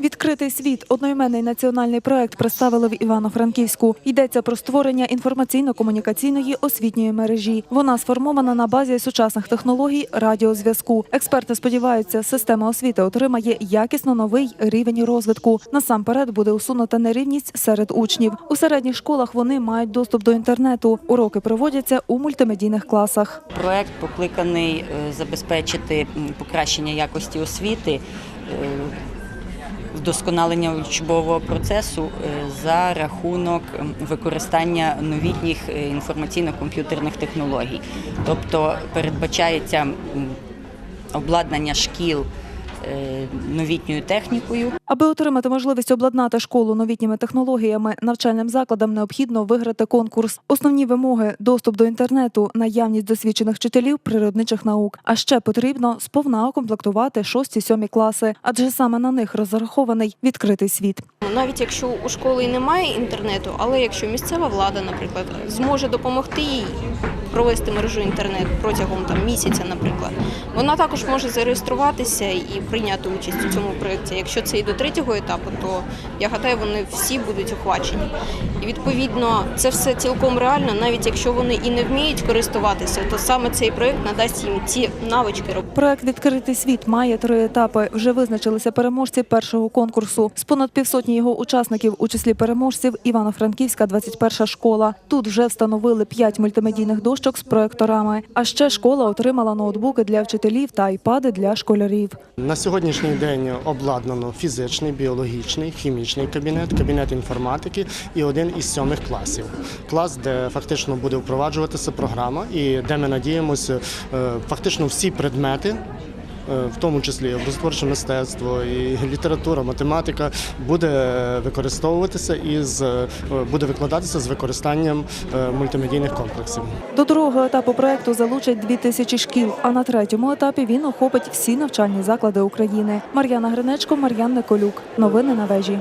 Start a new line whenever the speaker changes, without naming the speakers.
Відкритий світ одноіменний національний проект представили в Івано-Франківську. Йдеться про створення інформаційно-комунікаційної освітньої мережі. Вона сформована на базі сучасних технологій радіозв'язку. Експерти сподіваються, система освіти отримає якісно новий рівень розвитку. Насамперед буде усунута нерівність серед учнів. У середніх школах вони мають доступ до інтернету. Уроки проводяться у мультимедійних класах.
Проект покликаний е, забезпечити покращення якості освіти, е, вдосконалення учбового процесу е, за рахунок використання новітніх е, інформаційно-комп'ютерних технологій. Тобто передбачається обладнання шкіл е, новітньою технікою.
Аби отримати можливість обладнати школу новітніми технологіями, навчальним закладам необхідно виграти конкурс. Основні вимоги доступ до інтернету, наявність досвідчених вчителів природничих наук. А ще потрібно сповна укомплектувати 6-7 класи, адже саме на них розрахований відкритий світ.
Навіть якщо у школи і немає інтернету, але якщо місцева влада, наприклад, зможе допомогти їй провести мережу інтернет протягом там місяця, наприклад, вона також може зареєструватися і прийняти участь у цьому проєкті. Якщо це до третього етапу, то я гадаю, вони всі будуть охвачені. І відповідно це все цілком реально, навіть якщо вони і не вміють користуватися, то саме цей проєкт надасть їм ці навички.
Проект Відкритий світ має три етапи. Вже визначилися переможці першого конкурсу. З понад півсотні його учасників, у числі переможців, Івано-Франківська 21 школа. Тут вже встановили п'ять мультимедійних дощок з проекторами. А ще школа отримала ноутбуки для вчителів та айпади для школярів.
На сьогоднішній день обладнано фізичний, біологічний, хімічний кабінет, кабінет інформатики і один із сьомих класів. Клас, де фактично буде впроваджуватися програма, і де ми надіємося, е, фактично всі предмети. Е, В тому числі образотворче мистецтво і література, математика буде використовуватися і е, буде викладатися з використанням е, мультимедійних комплексів.
До другого етапу проекту залучать дві тисячі шкіл. А на третьому етапі він охопить всі навчальні заклади України. Мар'яна Гринечко, Мар'ян Николюк. Новини на вежі.